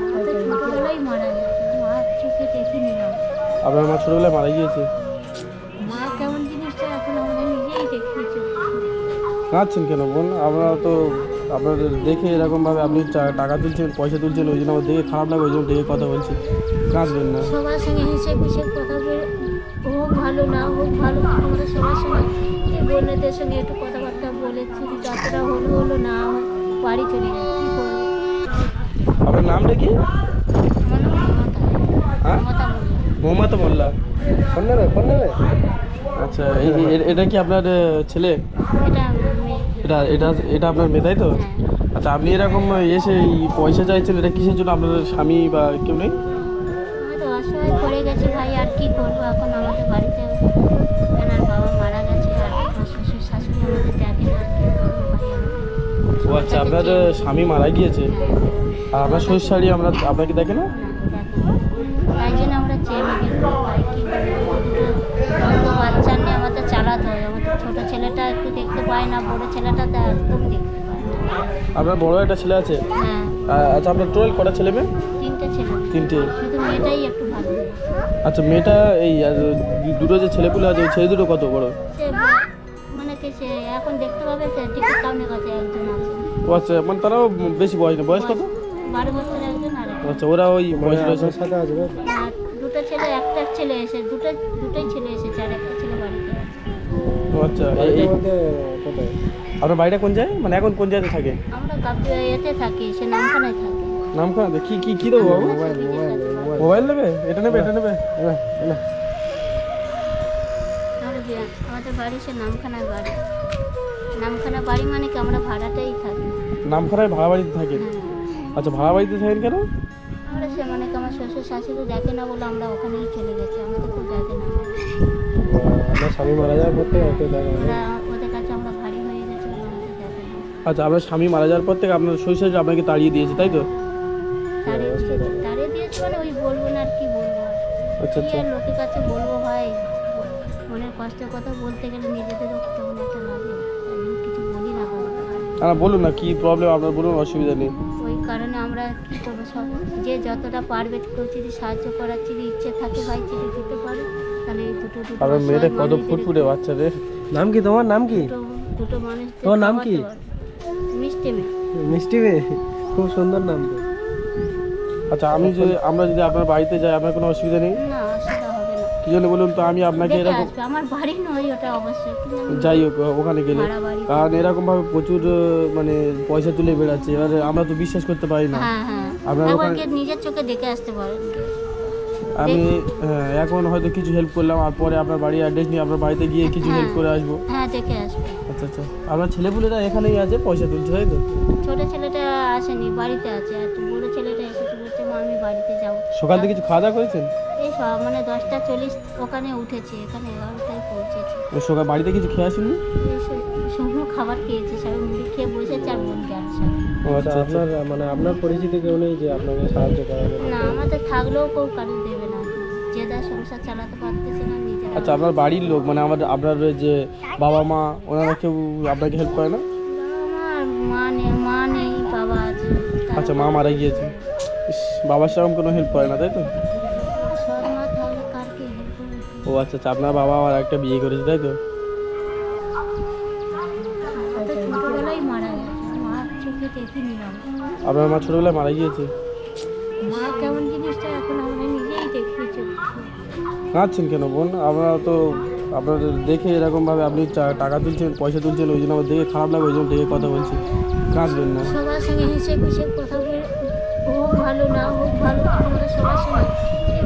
মা ছোটবেলায় মারা গেছে। মা চোখে দেখিনি না আপনার মা ছোটবেলায় মারা গিয়েছে? মা কেমন জিনিসটা এখন আমরা নিজেই দেখেছি কাঁদছেন কেন? বোন আপনারা তো আপনার দেখে এরকমভাবে আপনি টাকা তুলছেন পয়সা তুলছেন ওই জন্য আমার দেখে খারাপ লাগে ওই জন্য দেখে কথা বলছি কাঁদবেন না। সবার সঙ্গে হেসে খুশে কথা বলে। হোক ভালো না হোক ভালো আমরা সবার সঙ্গে এই বোনেদের সঙ্গে একটু কথাবার্তা বলেছি যতটা হলো হলো না বাড়ি চলে আপনার নামটা কি? আমার মমতা হ্যাঁ? মমতা মোল্লা। ফোন নেবে ফোন নেবে? আচ্ছা এটা কি আপনার ছেলে? এটা এটা এটা এটা আপনার মেয়ে তাই তো? হ্যাঁ। আচ্ছা আপনি এরকম এসে এই পয়সা চাইছেন এটা কিসের জন্য আপনার স্বামী বা কেউ নেই? পড়ে গেছি ভাই আর কি করব এখন আমাদের বাড়িতে? ও আচ্ছা আপনার স্বামী মারা গিয়েছে। আর আপনার শ্বশুর শাড়ি আমরা আপনাকে দেখে না? বাচ্চা নিয়ে আমাদের চালাতে হয়। আমাদের ছোটো ছেলেটা একটু দেখতে পায় না বড় ছেলেটা তো একদম দেখতে পায় আপনার বড় একটা ছেলে আছে? হ্যাঁ। আচ্ছা আপনার টোয়েল কটা ছেলে মেয়ে? তিনটে ছেলে। তিনটে। শুধু মেয়েটাই একটু ভালো। আচ্ছা মেয়েটা এই আর দুটো যে ছেলেপুলে আছে ওই ছেলে দুটো কত বড়? মানে কি এখন দেখতে পাবে? সে টিকিট কাউনের কাছে একজন আছে। ও আচ্ছা মানে তারাও বেশি বয়স না বয়স কত? বারো বছরের একজন আর আচ্ছা ওরা ওই বয়স রয়েছে। সাথে আসবে দুটো ছেলে একটা ছেলে এসে দুটো দুটোই ছেলে এসেছে আর একটা ছেলে বাড়িতে ও আচ্ছা কোথায়? আপনার বাড়িটা কোন জায়গায়? মানে এখন কোন জায়গায় থাকে? আমরা কাপড় এতে থাকি সে নামখানায় থাকি। নাম খান কি কি কি দেবো বাবু? Mobile mobile mobile mobile. নেবে? এটা নেবে এটা নেবে? আমাদের বাড়ি সে নামখানায় বাড়ি। নামখানা বাড়ি মানে কি? আমরা ভাড়াতেই থাকি নামখানায় ভাড়া বাড়িতে থাকে হ্যাঁ। আচ্ছা ভাড়া বাড়িতে থাকেন কেন? আমরা সে মানে আমার শ্বশুর শাশুড়ি দেখে না বলে আমরা ওখানেই চলে গেছি আমাদের খুব দেখে না। আমার স্বামী মারা যাওয়ার পর থেকে ওকে দেখা হয় না। ওদের কাছে আমরা ভারী হয়ে গেছি আচ্ছা আপনার স্বামী মারা যাওয়ার পর থেকে আপনার শ্বশুর শাশুড়ি আপনাকে তাড়িয়ে দিয়েছে তাই তো? তাড়িয়ে তাড়িয়ে দিয়েছি মানে ওই বলব না আর কি বলব। আচ্ছা আচ্ছা। লোকের কাছে বলব ভাই? মনের কষ্টের কথা বলতে গেলে নিজেদেরও কেমন একটা লাগে। না বলুন না কি প্রবলেম আপনার বলুন অসুবিধা নেই। ওই কারণে আমরা কি করব? সব যে যতটা পারবে যদি সাহায্য করার যদি ইচ্ছে থাকে ভাই যদি দিতে পারে তাহলে এই দুটো দুটো আপনার মেয়েটা কত ফুটফুটে বাচ্চা রে। নাম কি তোমার? নাম কি? দুটো মানুষ তোমার নাম কি? মিষ্টি মেয়ে। মিষ্টি মেয়ে? খুব সুন্দর নাম তো। আচ্ছা আমি যদি আমরা যদি আপনার বাড়িতে যাই আপনার কোনো অসুবিধা নেই? না কি জন্য বলুন তো? আমি আপনাকে এরকম আমার বাড়ি নয় ওটা অবশ্যই। যাই হোক ওখানে গেলে। কারণ এরকম ভাবে প্রচুর মানে পয়সা তুলে বেড়াচ্ছে। এবারে আমরা তো বিশ্বাস করতে পারি না। হ্যাঁ হ্যাঁ। আপনার ওখানে- নিজের চোখে দেখে আসতে পারেন আমি হ্যাঁ, এখন হয়তো কিছু হেল্প করলাম আর পরে আপনার বাড়ির অ্যাড্রেস নিয়ে আপনার বাড়িতে গিয়ে কিছু হেল্প করে আসব। হ্যাঁ দেখে আসবে। আচ্ছা আচ্ছা। আপনার ছেলেপুলেরা এখানেই আছে? পয়সা তুলছে তাই তো? ছোট ছেলেটা আসেনি বাড়িতে আছে। আর বড় ছেলেটা মা আমি বাড়িতে যাব। সকাল থেকে কিছু খাওয়া দাওয়া করেছেন? এই সব মানে দশটা চল্লিশ ওখানে উঠেছে এখানে এগারোটায় পৌঁছেছে। সকাল বাড়িতে কিছু খেয়ে আসেননি? শুকনো খাবার খেয়েছে সবাই খেয়ে বসেছে আর যাচ্ছে আচ্ছা আপনার মানে আপনার পরিচিত কেউ নেই যে আপনাকে সাহায্য? না আমাদের থাকলেও কেউ কারণ দেবে না। যে সংসার চালাতে পারতেছে না নিজেরা আচ্ছা আপনার বাড়ির লোক মানে আমার আপনার যে বাবা মা ওনারা কেউ আপনাকে হেল্প করে না? মা নেই মা নেই বাবা আছে আচ্ছা মা মারা গিয়েছে বাবার সেরকম কোনো হেল্প করে না, তাই তো? ও আচ্ছা আচ্ছা আপনার বাবা আর একটা বিয়ে করেছে, তাই তো? আপনার মা ছোটবেলায় মারা গিয়েছে? আমরা কাঁদছেন কেন? বোন, আপনারা তো আপনার দেখে এরকমভাবে আপনি টাকা তুলছেন, পয়সা তুলছেন, ওই জন্য আমার দেখে খারাপ লাগে, ওই জন্য দেখে কথা বলছি। কাঁদবেন না। সবার সঙ্গে কথা বলে হোক ভালো না হোক ভালো আমরা সবার সময়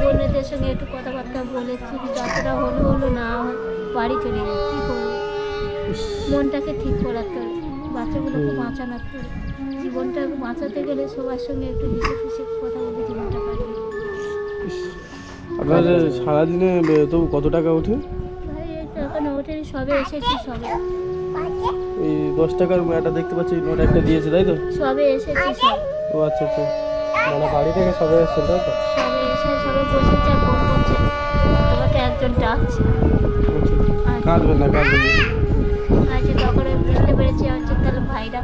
বোনেদের সঙ্গে একটু কথাবার্তা বলেছি যতটা হলো হলো না বাড়ি চলে যাই কী করব? মনটাকে ঠিক করাতে হবে বাচ্চাগুলোকে বাঁচানোর হবে জীবনটাকে বাঁচাতে গেলে সবার সঙ্গে একটু হেসে খুশে কথা বলে জীবনটা কাটিয়ে আপনাদের সারাদিনে তবু কত টাকা ওঠে? ওঠেনি সবে এসেছি সবে। এই দশ টাকার একটা দেখতে পাচ্ছি নোট একটা দিয়েছে তাই তো? সবে এসেছি সব। ও আচ্ছা আচ্ছা। মানে বাড়ি থেকে সবাই এসেছেন তাই তো? সবে এসে সবে বসেছে আর ফোন করছে। তোমাকে একজন ডাকছে। আচ্ছা। কাঁদবেন না। আজকে তখন বুঝতে পেরেছি হচ্ছে তাহলে ভাইরা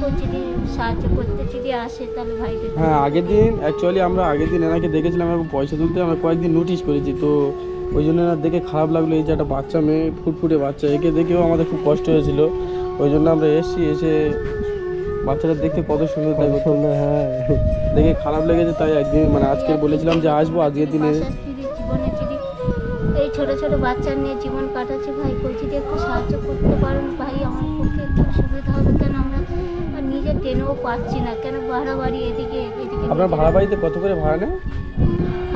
দেখো যদি সাহায্য করতে যদি আসে তাহলে ভাইকে হ্যাঁ আগের দিন অ্যাকচুয়ালি আমরা আগের দিন এনাকে দেখেছিলাম এবং পয়সা তুলতে আমরা কয়েকদিন নোটিশ করেছি তো ওই জন্য এনার দেখে খারাপ লাগল এই যে একটা বাচ্চা মেয়ে ফুটফুটে বাচ্চা একে দেখেও আমাদের খুব কষ্ট হয়েছিল। ওই জন্য আমরা এসেছি এসে বাচ্চাটা দেখতে কত সুন্দর দেখো সুন্দর হ্যাঁ। দেখে খারাপ লেগেছে তাই একদিন মানে আজকে বলেছিলাম যে আসব আজকের দিনে। জীবনে যদি এই ছোট ছোট বাচ্চা নিয়ে জীবন কাটাচ্ছে ভাই যদি একটু সাহায্য করতে পারেন ভাই আমার পক্ষে একটু সুবিধা হবে কেন? আমরা আর নিজে পাচ্ছি না কেন ভাড়া বাড়ি এদিকে এদিকে আপনার ভাড়া বাড়িতে কত করে ভাড়া নেয়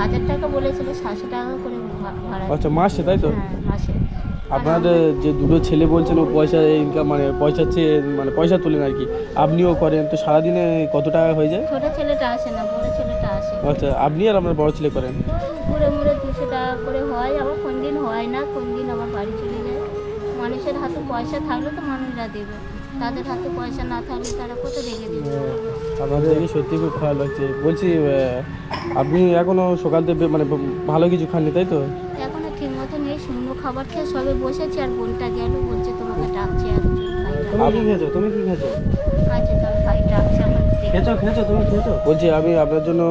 হাজার টাকা বলেছিল সাতশো টাকা করে ভাড়া। আচ্ছা মাসে তাই তো? হ্যাঁ মাসে। আপনাদের যে দুটো ছেলে বলছেন ও পয়সা ইনকাম মানে পয়সা চেয়ে মানে পয়সা তোলেন আর কি। আপনিও করেন তো সারাদিনে কত টাকা হয়ে যায়? ছোট ছেলেটা আসে না বড় ছেলেটা আসে। আচ্ছা আপনি আর আপনার বড় ছেলে করেন? ঘুরে মুড়ে দুশো টাকা করে হয় আবার কোন দিন হয় না কোন দিন আমার বাড়ি চলে যায়। মানুষের হাতে পয়সা থাকলে তো মানুষরা দেবে। তাদের হাতে পয়সা না থাকলে তারা কোথা রেখে দেবে? আপনাদের দেখে সত্যি খুব খারাপ লাগছে। বলছি আপনি এখনও সকাল থেকে মানে ভালো কিছু খাননি তাই তো? এখনও খাবার খেয়ে সবে বসেছি আর বোনটা গেল বলছে তোমাকে ডাকছে আর তুমি কি খেয়েছো? তুমি কি খেয়েছো? আচ্ছা তাহলে ভাই ডাকছে আমার খেয়েছো খেয়েছো তুমি খেয়েছো? বলছি আমি আপনার জন্য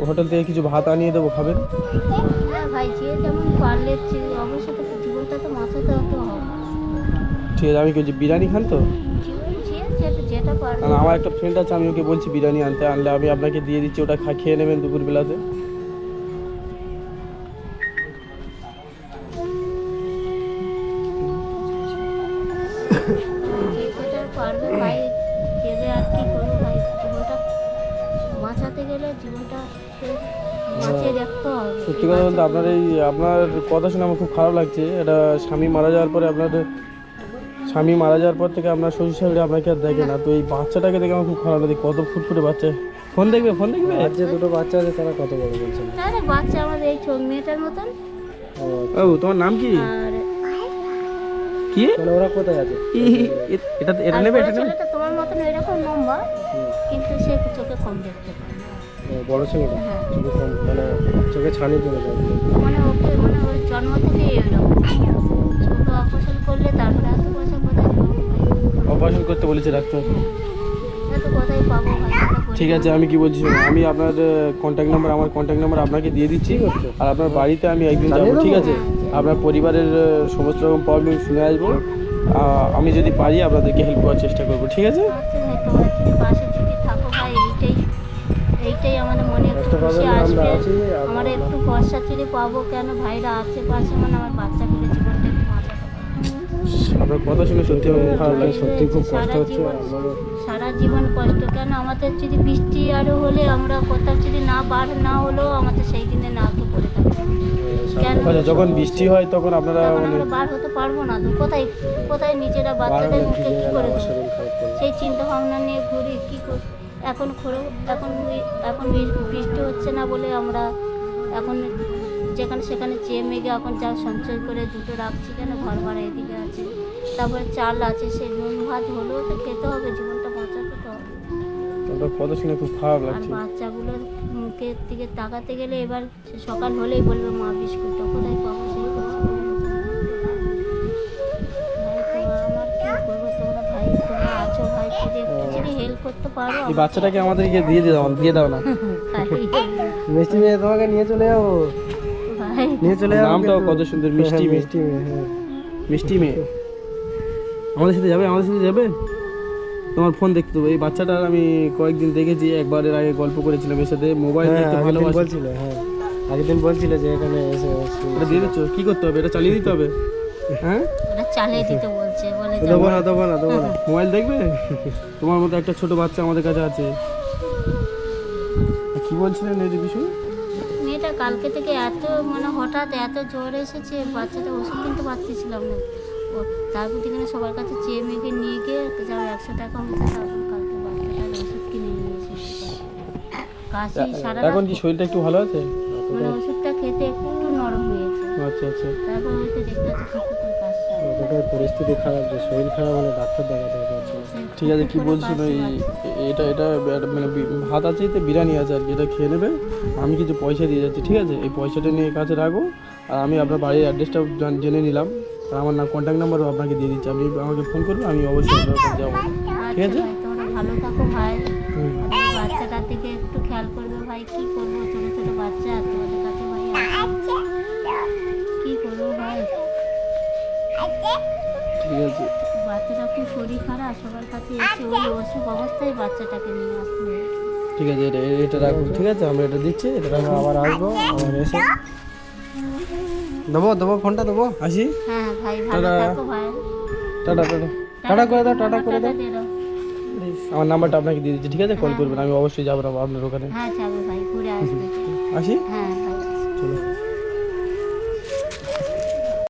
হোটেল থেকে কিছু ভাত আনিয়ে দেবো খাবেন? হ্যাঁ ভাই যে যেমন পারলে যে- তো জীবনটা তো মাথাতে হতে হবে। ঠিক আছে আমি কি বিরিয়ানি খান তো? আমার একটা ফ্রেন্ড আছে আমি ওকে বলছি বিরিয়ানি আনতে আনলে আমি আপনাকে দিয়ে দিচ্ছি ওটা খেয়ে নেবেন দুপুরবেলাতে। যে পারবে ভাই দেবে আর কি করব ভাই? জীবনটা বাঁচাতে গেলে জীবনটা বাঁচিয়ে রাখতে হবে। সত্যি কথা বলতে আপনার এই আপনার কথা শুনে আমার খুব খারাপ লাগছে। এটা স্বামী মারা যাওয়ার পরে আপনার স্বামী মারা যাওয়ার পর থেকে আপনার শ্বশুর শাশুড়ি আপনাকে আর দেখে না। তো এই বাচ্চাটাকে দেখে আমার খুব খারাপ লাগে। কত ফুটফুটে বাচ্চা। ফোন দেখবে ফোন দেখবে? আর যে দুটো বাচ্চা আছে তারা কত বড় বলছেন আরে বাচ্চা আমাদের এই চোখ মেয়েটার মতন। ও ও তোমার নাম কি? আর কি? তাহলে ওরা কোথায় আছে? ই- এটা এটা নেবে এটা নেবে? তোমার মতন এরকম লম্বা কিন্তু সে চোখে কম দেখতে পায়। না। বড় ছেলেটা? হ্যাঁ। চোখে কম মানে চোখে ছানি পড়ে যায়। মানে ওকে মানে ওর জন্ম থেকে এরকম। ছোট অপারেশন করলে তারপরে এত পয়সা কোথায় অপারেশন করতে বলেছে ডাক্তার। ঠিক আছে আমি কি বলছি আমি আপনার কন্ট্যাক্ট নাম্বার আমার কন্ট্যাক্ট নাম্বার আপনাকে দিয়ে দিচ্ছি আর আপনার বাড়িতে আমি একদিন যাব ঠিক আছে? আপনার পরিবারের সমস্ত রকম প্রবলেম শুনে আসব। আমি যদি পারি আপনাদেরকে হেল্প করার চেষ্টা করব ঠিক আছে? আচ্ছা ভাই তোমরা যদি পাশে যদি থাকো ভাই এইটাই এইটাই আমাদের মনে একটু খুশি আসবে আমরা আছি, আর আমার একটু ভরসা চিড়ে পাবো কেন? ভাইরা আছে পাশে মানে আমার বাচ্চাগুলো আপনার কথা শুনে সত্যি আমার খারাপ লাগছে সত্যি খুব কষ্ট সারা হচ্ছে। জীবন- সারা জীবন কষ্ট কেন আমাদের যদি বৃষ্টি আরও হলে আমরা কোথাও যদি না বার না হলেও আমাদের সেই দিনে না তো পড়ে থাকব কেন? আচ্ছা যখন বৃষ্টি হয় তখন আপনারা তখন মানে আমরা বার হতে পারব না তো কোথায় কোথায় নিজেরা বাচ্চাদের মুখে কি করে দেবো? সেই চিন্তা ভাবনা নিয়ে ঘুরি কি কর- এখন খরো এখন বি- এখন বি- বৃষ্টি হচ্ছে না বলে আমরা এখন যেখানে সেখানে চেয়ে মেঘে এখন যা সঞ্চয় করে দুটো রাখছি কেন ঘর ভাড়া এদিকে আছে? তারপরে চাল আছে সেই নুন ভাত হলেও তো খেতে হবে জীবনটা বাঁচাতে তো হবে। আপনার কথা শুনে খুব খারাপ আর লাগছে। বাচ্চাগুলোর মুখের দিকে তাকাতে গেলে এবার সে সকাল হলেই বলবে মা বিস্কুটটা কোথায় পাবো? সেই তোমরা আমার কি করব? তোমরা ভাই তোমরা আছো ভাই যদি একটু যদি হেল্প করতে পারো এই বাচ্চাটাকে আমাদেরকে দিয়ে দাও দিয়ে দাও না। মিষ্টি মেয়ে তোমাকে নিয়ে চলে যাব। ভাই। নিয়ে চলে যাব নামটাও কত সুন্দর মিষ্টি হ্যাঁ, মিষ্টি মেয়ে হ্যাঁ। মিষ্টি মেয়ে। আমাদের সাথে যাবে আমাদের সাথে যাবে? তোমার ফোন দেখতে দেবো। এই বাচ্চাটার আমি কয়েকদিন দেখেছি একবারের আগে গল্প করেছিলাম এর সাথে। মোবাইল হ্যাঁ, দেখতে ভালোবাসে। বলছিল হ্যাঁ। আগের দিন বলছিল যে এখানে এসে এটা দিয়ে দিচ্ছ? কি করতে হবে? এটা চালিয়ে দিতে হবে? হ্যাঁ? ওরা চালিয়ে দিতে বলছে বলে দেবো না দেবো না দেবো না। মোবাইল দেখবে? তোমার মতো একটা ছোট বাচ্চা আমাদের কাছে আছে। কি বলছিলেন এই কিছু? মেয়েটা কালকে থেকে এত মানে হঠাৎ এত জ্বর এসেছে বাচ্চাটা ওষুধ কিনতে পারতেছিলাম না। তারপর এখানে সবার কাছে চেয়ে মেয়েকে নিয়ে গিয়ে যাও একশো টাকা হতো তারপর কালকে বাচ্চাটার ওষুধ কিনে নিয়ে এসেছি। কাশি সারা এখন কি শরীরটা একটু ভালো আছে? মানে ওষুধটা খেতে একটু নরম হয়েছে। আচ্ছা আচ্ছা। তারপর হয়তো দেখতে হচ্ছে পরিস্থিতি খারাপ যে শরীর খারাপ হলে ডাক্তার দেখাতে পারছে ঠিক আছে কি বলছিল এই এটা এটা মানে ভাত আছে এতে বিরিয়ানি আছে আর কি এটা খেয়ে নেবে। আমি কিছু পয়সা দিয়ে যাচ্ছি ঠিক আছে? এই পয়সাটা নিয়ে কাছে রাখো। আর আমি আপনার বাড়ির অ্যাড্রেসটাও জান- জেনে নিলাম। আর আমার নাম কন্ট্যাক্ট নাম্বারও আপনাকে দিয়ে দিচ্ছি। আপনি আমাকে ফোন করবেন আমি অবশ্যই আপনার কাছে যাব। ঠিক আছে? আচ্ছা তোমরা ভালো থাকো ভাই। বাচ্চাটার দিকে একটু খেয়াল করবে ভাই কি করব? ছোট ছোট বাচ্চা তোমাদের কাছে ভাই। কি করব ভাই? ঠিক আছে। বাচ্চাটা খুব শরীর খারাপ সবার কাছে এসে ওই অসুখ অবস্থায় বাচ্চাটাকে নিয়ে আসতে ঠিক আছে এটা এটা রাখুন ঠিক আছে? আমরা এটা দিচ্ছি এটা রাখুন আবার আসব আবার এসে দেবো দেবো ফোনটা দেবো। আসি? হ্যাঁ ভাই ভালো টাটা। থাকো ভাই। Tata tata. টাটা করে দাও টাটা করে দাও। আমার নাম্বারটা আপনাকে দিয়ে দিচ্ছি ঠিক আছে? কল করবেন আমি অবশ্যই যাব আপনার ওখানে। হ্যাঁ যাবে ভাই ঘুরে আসি? হ্যাঁ চলো।